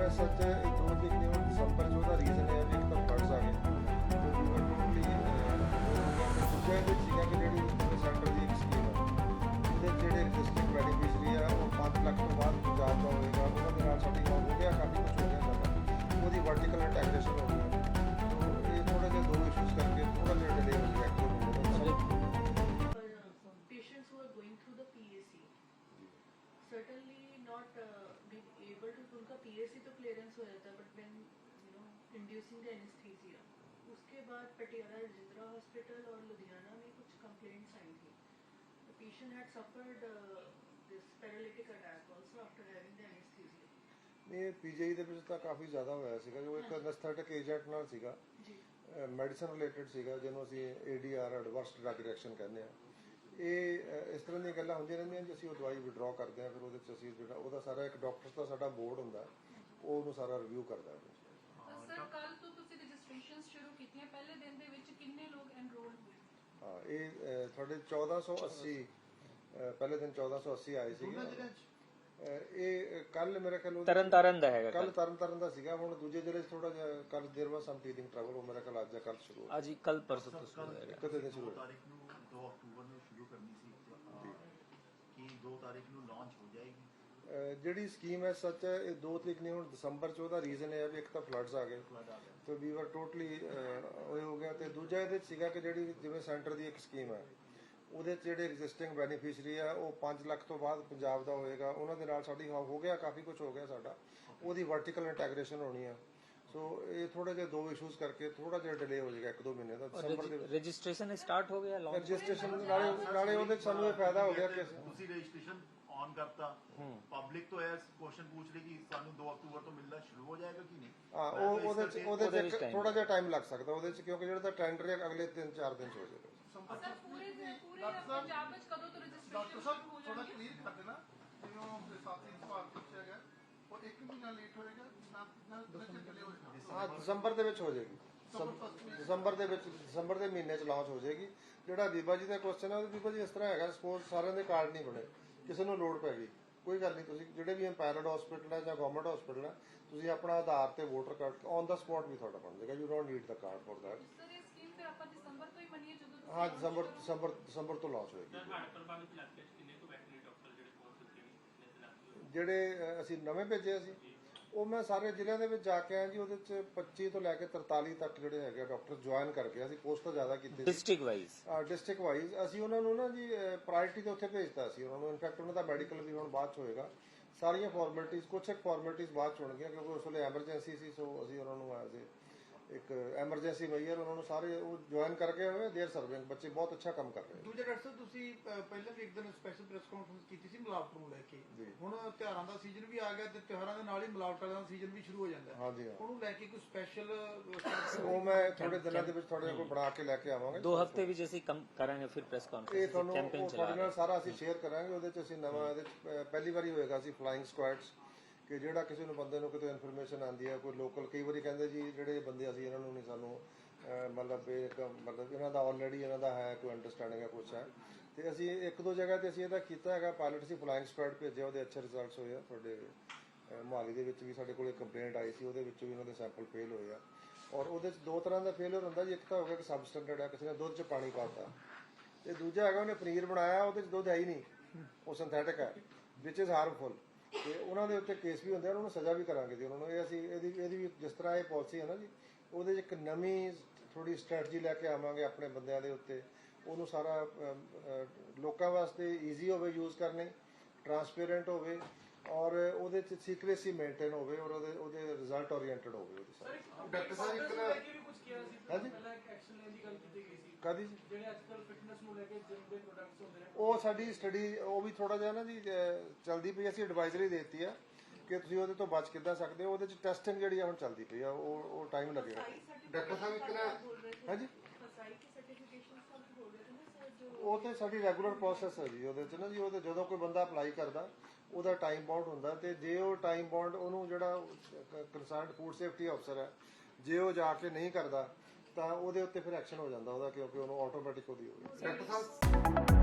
ਹੈ ਸੱਚ ਹੈ ਇਹ ਦੋ ਤਰੀਕ ਨੂੰ ਦਸੰਬਰ to उनका PAC तो clearance हो जाता है but when you know inducing the anesthesia उसके बाद पटियाला जिंद्रा हॉस्पिटल और लुधियाना में कुछ कंप्लेंट्स आई थी the patient had suffered uh, this paralytic attack also after having the anesthesia ਇਹ ਪੀਜੀਆਈ ਦੇ ਵਿੱਚ ਤਾਂ ਕਾਫੀ ਜ਼ਿਆਦਾ ਹੋਇਆ ਸੀਗਾ ਜੋ ਇੱਕ ਅਨਸਥੈਟਿਕ ਏਜੰਟ ਨਾਲ ਸੀਗਾ जी ਮੈਡੀਸਨ ਰਿਲੇਟਡ ਸੀਗਾ ਜਿਹਨੂੰ ਅਸੀਂ ਏਡੀਆਰ ਐਡਵਰਸ ਡਰਗ ਰਿਐਕਸ਼ਨ ਕਹਿੰਦੇ ਆ ਇਹ ਇਸ ਤਰ੍ਹਾਂ ਦੀਆਂ ਗੱਲਾਂ ਹੁੰਦੀਆਂ ਰਹਿੰਦੀਆਂ ਜੀ ਅਸੀਂ ਉਹ ਦਵਾਈ ਵਿਡਰਾਅ ਕਰਦੇ ਆ ਫਿਰ ਉਹਦੇ ਚ ਅਸੀਂ ਜਿਹੜਾ ਉਹਦਾ ਸਾਰਾ ਇੱਕ ਡਾਕਟਰ ਦਾ ਸਾਡਾ ਬੋਰਡ ਹੁੰਦਾ ਉਹ ਉਹਨੂੰ ਸਾਰਾ ਰਿਵਿਊ ਕਰਦਾ ਹੈ। ਸਰ ਕੱਲ ਤੋਂ ਤੁਸੀਂ ਰਜਿਸਟ੍ਰੇਸ਼ਨ ਸ਼ੁਰੂ ਕੀਤੀਆਂ ਪਹਿਲੇ ਦਿਨ ਦੇ ਵਿੱਚ ਕਿੰਨੇ ਲੋਕ ਐਨਰੋਲ ਹੋਏ? ਹਾਂ ਇਹ ਅਹ, ਤੁਹਾਡੇ 1480 ਅਹ, ਪਹਿਲੇ ਦਿਨ 1480 ਆਏ ਸੀਗੇ। ਇਹ ਕੱਲ ਮੇਰੇ ਖਿਆਲ ਤਰਨ ਤਾਰਨ ਦਾ ਹੈਗਾ ਕੱਲ ਤਰਨ ਤਰਨ ਦਾ ਸੀਗਾ ਹੁਣ ਦੂਜੇ ਜ਼ਿਲ੍ਹੇ 'ਚ ਥੋੜਾ ਜਿਹਾ ਕੱਲ ਦੇਰ ਬਾਅਦ ਸਮ ਟੀਲਿੰਗ ਟਰੈਵਲ ਉਹ ਮੇਰੇ ਖਿਆਲ ਅੱਜ ਜਾਂ ਕੱਲ ਸ਼ੁਰੂ ਹੋ ਅੱਜ ਕੱਲ ਪਰਸੋਂ ਤੋਂ ਸ਼ੁਰੂ ਹੋਏਗਾ ਇੱਕ ਦਿਨ ਸ਼ੁਰੂ ਤਾਰੀਖ ਨੂੰ 2 ਅਕਤੂਬਰ ਨੂੰ ਸ਼ੁਰੂ ਕਰਨੀ ਸੀ। ਕਿ 2 ਤਾਰੀਖ ਨੂੰ ਲਾਂਚ ਹੋ ਜਾਏਗੀ? ਜਿਹੜੀ ਸਕੀਮ ਹੈ ਸੱਚ ਹੈ ਇਹ 2 ਤਰੀਕ ਨਹੀਂ ਹੁਣ ਦਸੰਬਰ ਚ ਉਹਦਾ ਰੀਜ਼ਨ ਇਹ ਹੈ ਵੀ ਇੱਕ ਤਾਂ ਫਲੱਡਸ ਆ ਗਏ। ਤੇ ਵੀ ਵਰ ਟੋਟਲੀ ਉਹ ਹੋ ਗਿਆ। ਤੇ ਦੂਜਾ ਇਹਦੇ 'ਚ ਸੀਗਾ ਕਿ ਜਿਹੜੀ ਜਿਵੇਂ ਸੈਂਟਰ ਦੀ ਇੱਕ ਸਕੀਮ ਹੈ ਉਹਦੇ ਜਿਹੜੇ ਐਗਜ਼ਿਸਟਿੰਗ ਬੈਨੀਫੀਸ਼ਰੀ ਆ ਉਹ 5 ਲੱਖ ਤੋਂ ਬਾਅਦ ਪੰਜਾਬ ਦਾ ਹੋਏਗਾ। ਉਹਨਾਂ ਦੇ ਨਾਲ ਸਾਡੀ ਹੋ ਗਿਆ ਕਾਫੀ ਕੁਝ ਹੋ ਗਿਆ ਸਾਡਾ। ਉਹਦੀ ਵਰਟੀਕਲ ਇੰਟੈਗ੍ਰੇਸ਼ਨ ਹੋਣੀ ਆ। ਸੋ ਇਹ ਥੋੜਾ ਜਿਹਾ ਦੋ ਇਸ਼ੂਸ ਕਰਕੇ ਥੋੜਾ ਜਿਹਾ ਡਿਲੇ ਹੋ ਜਾਏਗਾ ਇੱਕ ਦੋ ਮਹੀਨੇ ਦਾ ਦਸੰਬਰ ਦੇ ਵਿੱਚ। ਰਜਿਸਟ੍ਰੇਸ਼ਨ ਸਟਾਰਟ ਹੋ ਗਿਆ ਲਾਂਚ ਰਜਿਸਟ੍ਰੇਸ਼ਨ ਨਾਲੇ ਨਾਲੇ ਉਹਦੇ ਸਾਨੂੰ ਇਹ ਫਾਇਦਾ ਹੋ ਗਿਆ ਕਿ ਤੁਸੀਂ ਰਜਿਸਟ੍ਰੇਸ਼ਨ ਔਨ ਕਰਤਾ। ਪਬਲਿਕ ਤੋਂ ਇਹ ਕੁਐਸਚਨ ਪੁੱਛ ਰਹੀ ਕਿ ਸਾਨੂੰ 2 ਅਕਤੂਬਰ ਤੋਂ ਮਿਲਣਾ ਸ਼ੁਰੂ ਹੋ ਜਾਏਗਾ ਕਿ ਨਹੀਂ? ਹਾਂ ਉਹ ਉਹਦੇ ਉਹਦੇ ਥੋੜਾ ਜਿਹਾ ਟਾਈਮ ਲੱਗ ਸਕਦਾ। ਉਹਦੇ 'ਚ ਕਿਉਂਕਿ ਜਿਹੜਾ ਤਾਂ ਟੈਂਡਰ ਹੈ ਅਗਲੇ 3-4 ਦਿਨ 'ਚ ਹੋ ਜਾਏਗਾ। ਸਰ ਪੂਰੇ ਪੰਜਾਬ ਵਿੱਚ ਕਦੋਂ ਤੋਂ ਡਾਕਟਰ ਰਜਿਸਟ੍ਰੇਸ਼ਨ ਸਾਹਿਬ ਸ਼ੁਰੂ ਹੋ ਥੋੜਾ ਜਾਣਗੇ ਕਲੀਅਰ ਕਰ ਦੇਣਾ ਜਿਵੇਂ ਉਹ ਆਪਣੇ ਸਾਥੀ ਨੂੰ ਸਵਾਲ ਪੁੱਛਿਆ ਗਿਆ ਉਹ ਇੱਕ ਮਹੀਨਾ ਲੇਟ ਹੋਏਗਾ ਨਾ ਨਾ ਦਸੰਬਰ ਡਿਲੇ ਹੋਏਗਾ ਹਾਂ ਦਸੰਬਰ ਦੇ ਵਿੱਚ ਹੋ ਜਾਏਗੀ। ਦਸੰਬਰ ਦੇ ਵਿੱਚ ਦਸੰਬਰ ਦੇ ਮਹੀਨੇ ਚ ਲਾਂਚ ਹੋ ਜਾਏਗੀ। ਜਿਹੜਾ ਬੀਬਾ ਜੀ ਦਾ ਕੁਐਸਚਨ ਹੈ ਉਹ ਬੀਬਾ ਜੀ ਇਸ ਤਰ੍ਹਾਂ ਹੈਗਾ ਸਪੋਜ਼ ਸਾਰਿਆਂ ਦੇ ਕਾਰਡ ਨਹੀਂ ਬਣੇ ਕਿਸੇ ਨੂੰ ਲੋੜ ਪੈ ਗਈ। ਕੋਈ ਗੱਲ ਨਹੀਂ ਤੁਸੀਂ ਜਿਹੜੇ ਵੀ ਐਮਪੈਰਡ ਹਸਪੀਟਲ ਹੈ ਜਾਂ ਗਵਰਨਮੈਂਟ ਹਸਪੀਟਲ ਹੈ ਤੁਸੀਂ ਆਪਣਾ ਆਧਾਰ ਤੇ voter card on the spot ਵੀ ਤੁਹਾਡਾ ਬਣ ਜਾਏਗਾ। You don't need the card for that ਹਾਂ ਦਸੰਬਰ ਦਸੰਬਰ ਦਸੰਬਰ ਤੋਂ ਲਾਂਚ ਹੋਏਗੀ। ਜਿਹੜੇ ਅਸੀਂ ਨਵੇਂ ਭੇਜੇ ਅਸੀਂ। ਉਹ ਮੈਂ ਸਾਰੇ ਜ਼ਿਲ੍ਹਿਆਂ ਦੇ ਵਿੱਚ ਜਾ ਕੇ ਆਇਆ ਜੀ ਉਹਦੇ ਚ 25 ਤੋਂ ਲੈ ਕੇ 43 ਤੱਕ ਜਿਹੜੇ ਹੈਗੇ ਡਾਕਟਰ ਜੁਆਇਨ ਕਰ ਗਏ ਅਸੀਂ ਪੋਸਟਾਂ ਜ਼ਿਆਦਾ ਕੀਤੇ ਡਿਸਟ੍ਰਿਕਟ ਵਾਈਜ਼ ਡਿਸਟ੍ਰਿਕਟ ਵਾਈਜ਼ ਅਸੀਂ ਉਹਨਾਂ ਨੂੰ ਨਾ ਜੀ ਪ੍ਰਾਇੋਰਟੀ ਤੇ ਉੱਥੇ ਭੇਜਤਾ ਸੀ। ਉਹਨਾਂ ਨੂੰ ਇਨਫੈਕਟ ਉਹਨਾਂ ਦਾ ਮੈਡੀਕਲ ਵੀ ਹੁਣ ਬਾਅਦ ਚ ਹੋਏਗਾ। ਸਾਰੀਆਂ ਫਾਰਮੈਲਿਟੀਆਂ ਕੁਝ ਇੱਕ ਫਾਰਮੈਲਿਟੀਆਂ ਬਾਅਦ ਚ ਹੋਣਗੀਆਂ ਕਿਉਂਕਿ ਉਸ ਵੇਲੇ ਐਮਰਜੈਂਸੀ ਸੀ ਸੋ ਅਸੀਂ ਉਹਨਾਂ ਨੂੰ ਐਜ਼ ਇੱਕ ਐਮਰਜੈਂਸੀ ਮਈਅਰ ਉਹਨਾਂ ਨੂੰ ਸਾਰੇ ਉਹ ਜੁਆਇਨ ਕਰਕੇ ਹੋਏ ਦੇਰ ਸਰਵਿੰਗ ਬੱਚੇ ਬਹੁਤ ਅੱਛਾ ਕੰਮ ਕਰ ਰਹੇ ਨੇ। ਦੂਜਾ ਡਾਕਟਰ ਸਾਹਿਬ ਤੁਸੀਂ ਅਹ, ਪਹਿਲਾਂ ਵੀ ਇੱਕ ਦਿਨ ਸਪੈਸ਼ਲ ਪ੍ਰੈਸ ਕਾਨਫਰੰਸ ਕੀਤੀ ਸੀ ਮਿਲਾਵਟ ਨੂੰ ਲੈ ਕੇ। ਹੁਣ ਤਿਉਹਾਰਾਂ ਦਾ ਸੀਜ਼ਨ ਵੀ ਆ ਗਿਆ ਤੇ ਤਿਉਹਾਰਾਂ ਦੇ ਨਾਲ ਹੀ ਮਿਲਾਵਟ ਵਾਲਾ ਸੀਜ਼ਨ ਵੀ ਸ਼ੁਰੂ ਹੋ ਜਾਂਦਾ ਹੈ। ਹਾਂਜੀ ਹਾਂ। ਉਹਨੂੰ ਲੈ ਕੇ ਕੋਈ ਸਪੈਸ਼ਲ ਉਹ ਮੈਂ ਥੋੜੇ ਦਿਨਾਂ ਦੇ ਵਿੱਚ ਤੁਹਾਡੇ ਕੋਲ ਬਣਾ ਕੇ ਲੈ ਕੇ ਆਵਾਂਗੇ। ਦੋ ਹਫ਼ਤੇ ਵਿੱਚ ਅਸੀਂ ਕੰਮ ਕਰਾਂਗੇ ਫਿਰ ਪ੍ਰੈਸ ਇਹ ਕਾਨਫਰੰਸ ਤੁਹਾਨੂੰ ਕੈਂਪੇਨ ਉਹ ਚਲਾ ਤੁਹਾਡੇ ਰਹੇ ਨਾਲ ਸਾਰਾ ਅਸੀਂ ਸ਼ੇਅਰ ਕਰਾਂਗੇ ਉਹਦੇ ਚ ਅਸੀਂ ਨਵਾਂ ਇਹਦੇ ਚ ਪ- ਪਹਿਲੀ ਵਾਰੀ ਹੋਏਗਾ ਅਸੀਂ ਫਲਾਈਂਗ ਸਕੁਐਡਸ ਕਿ ਜਿਹੜਾ ਕਿਸੇ ਨੂੰ ਬੰਦੇ ਨੂੰ ਕਿਤੇ ਇਨਫੋਰਮੇਸ਼ਨ ਆਂਦੀ ਹੈ, ਕੋਈ ਲੋਕਲ ਕਈ ਵਾਰੀ ਕਹਿੰਦੇ ਜੀ, ਜਿਹੜੇ ਬੰਦੇ ਅਸੀਂ ਇਹਨਾਂ ਨੂੰ ਨਹੀਂ ਸਾਨੂੰ ਮਤਲਬ ਇਹ ਇੱਕ ਮਤਲਬ ਇਹਨਾਂ ਦਾ ਆਲਰੇਡੀ ਇਹਨਾਂ ਦਾ ਹੈ, ਕੋਈ ਅੰਡਰਸਟੈਂਡਿੰਗ ਹੈ, ਕੁਛ ਹੈ। ਤੇ ਅਸੀਂ ਇੱਕ ਦੋ ਜਗ੍ਹਾ ਤੇ ਅਸੀਂ ਇਹਦਾ ਕੀਤਾ ਹੈਗਾ ਪਾਇਲਟ ਅਸੀਂ ਫਲਾਈਂਗ ਸਕੁਐਡ ਭੇਜਿਆ, ਉਹਦੇ ਅੱਛੇ ਰਿਜ਼ਲਟਸ ਹੋਏ ਆ, ਤੁਹਾਡੇ ਮੋਹਾਲੀ ਦੇ ਵਿੱਚ ਵੀ ਸਾਡੇ ਕੋਲ ਇੱਕ ਕੰਪਲੇਂਟ ਆਈ ਸੀ, ਉਹਦੇ ਵਿੱਚ ਵੀ ਉਹਨਾਂ ਦੇ ਸੈਂਪਲ ਫੇਲ ਹੋਏ ਆ। ਔਰ ਉਹਦੇ ਚ ਦੋ ਤਰ੍ਹਾਂ ਦਾ ਫੇਲਿਅਰ ਹੁੰਦਾ ਜੀ, ਇੱਕ ਤਾਂ ਹੋ ਗਿਆ ਕਿ ਸਬਸਟੈਂਡਰਡ ਹੈ ਕਿਸੇ ਨੇ ਦੁੱਧ ਚ ਪਾਣੀ ਪਾਤਾ ਤੇ ਦੂਜਾ ਹੈਗਾ ਉਹਨੇ ਪਨੀਰ ਬਣਾਇਆ, ਉਹਦੇ ਚ ਦੁੱਧ ਹੈ ਹੀ ਨਹੀਂ, ਉਹ ਸਿੰਥੈਟਿਕ ਹੈ ਵਿਚ ਇਜ਼ ਹਾਰਮਫੁਲ ਤੇ ਉਹਨਾਂ ਦੇ ਉੱਤੇ ਕੇਸ ਵੀ ਹੁੰਦੇ ਆ, ਉਹਨਾਂ ਨੂੰ ਸਜ਼ਾ ਵੀ ਕਰਾਂਗੇ ਜੀ ਉਹਨਾਂ ਨੂੰ। ਇਹ ਅਸੀਂ, ਇਹਦੀ ਇਹਦੀ ਵੀ ਜਿਸ ਤਰ੍ਹਾਂ ਇਹ ਪਾਲਿਸੀ ਹੈ ਨਾ ਜੀ, ਉਹਦੇ 'ਚ ਇੱਕ ਨਵੀਂ ਥੋੜੀ ਸਟ੍ਰੈਟਜੀ ਲੈ ਕੇ ਆਵਾਂਗੇ ਆਪਣੇ ਬੰਦਿਆਂ ਦੇ ਉੱਤੇ। ਉਹਨੂੰ ਸਾਰਾ ਲੋਕਾਂ ਵਾਸਤੇ ਈਜ਼ੀ ਹੋਵੇ ਯੂਜ਼ ਕਰਨੇ ਟਰਾਂਸਪੇਰੈਂਟ ਹੋਵੇ ਔਰ ਉਹਦੇ ਚ ਸੀਕ੍ਰੇਸੀ ਮੇਨਟੇਨ ਹੋਵੇ ਔਰ ਉਹਦੇ ਉਹਦੇ ਰਿਜ਼ਲਟ ਓਰੀਐਂਟਡ ਹੋਵੇ ਉਹਦੀ ਸਾਰੀ। ਡਾਕਟਰ ਸਾਹਿਬ ਇੱਕ ਨਾ ਵੀ ਕੁਝ ਉਹ ਸਾਡੀ ਸਟੱਡੀ ਉਹ ਵੀ ਥੋੜਾ ਜਿਹਾ ਨਾ ਜੀ ਚਲਦੀ ਪਈ ਅਸੀਂ ਐਡਵਾਈਜ਼ਰੀ ਦਿੱਤੀ ਆ ਕਿ ਤੁਸੀਂ ਉਹਦੇ ਤੋਂ ਬਚ ਕਿੱਦਾਂ ਸਕਦੇ ਹੋ। ਉਹਦੇ ਚ ਟੈਸਟਿੰਗ ਜਿਹੜੀ ਹੁਣ ਚੱਲਦੀ ਪਈ ਆ ਉਹ ਟਾਈਮ ਲੱਗੇਗਾ। ਡਾਕਟਰ ਸਾਹਿਬ ਇੱਕ ਨਾ ਹਾਂਜੀ? ਫਸਾਈ ਕੀ ਸਰਟੀਫਿਕੇਸ਼ਨ ਸਭ ਹੋ ਰਹੇ ਨੇ? ਉਹ ਤੇ ਸਾਡੀ ਰੈਗੂਲਰ ਪ੍ਰੋਸੈਸ ਹੈ ਜੀ, ਉਹਦੇ ਚ ਨਾ ਜੀ, ਉਹਦੇ ਜਦੋਂ ਕੋਈ ਬੰਦਾ ਅਪਲਾਈ ਕਰਦਾ, ਉਹਦਾ ਟਾਈਮ ਬਾਉਂਡ ਹੁੰਦਾ ਤੇ ਜੇ ਉਹ ਟਾਈਮ ਬਾਉਂਡ ਉਹਨੂੰ ਜਿਹੜਾ ਕੰਸਰਨਡ ਫੂਡ ਸੇਫਟੀ ਅਫਸਰ ਹੈ, ਜੇ ਉਹ ਜਾ ਕੇ ਨਹੀਂ ਕਰਦਾ, ਤਾਂ ਉਹਦੇ ਉੱਤੇ ਫਿਰ ਐਕਸ਼ਨ ਹੋ ਜਾਂਦਾ ਉਹਦਾ ਕਿਉਂਕਿ ਉਹਨੂੰ ਆਟੋਮੈਟਿਕ ਉਹਦੀ ਹੋ ਗਈ। ਡਾਕਟਰ ਸਾਹਿਬ।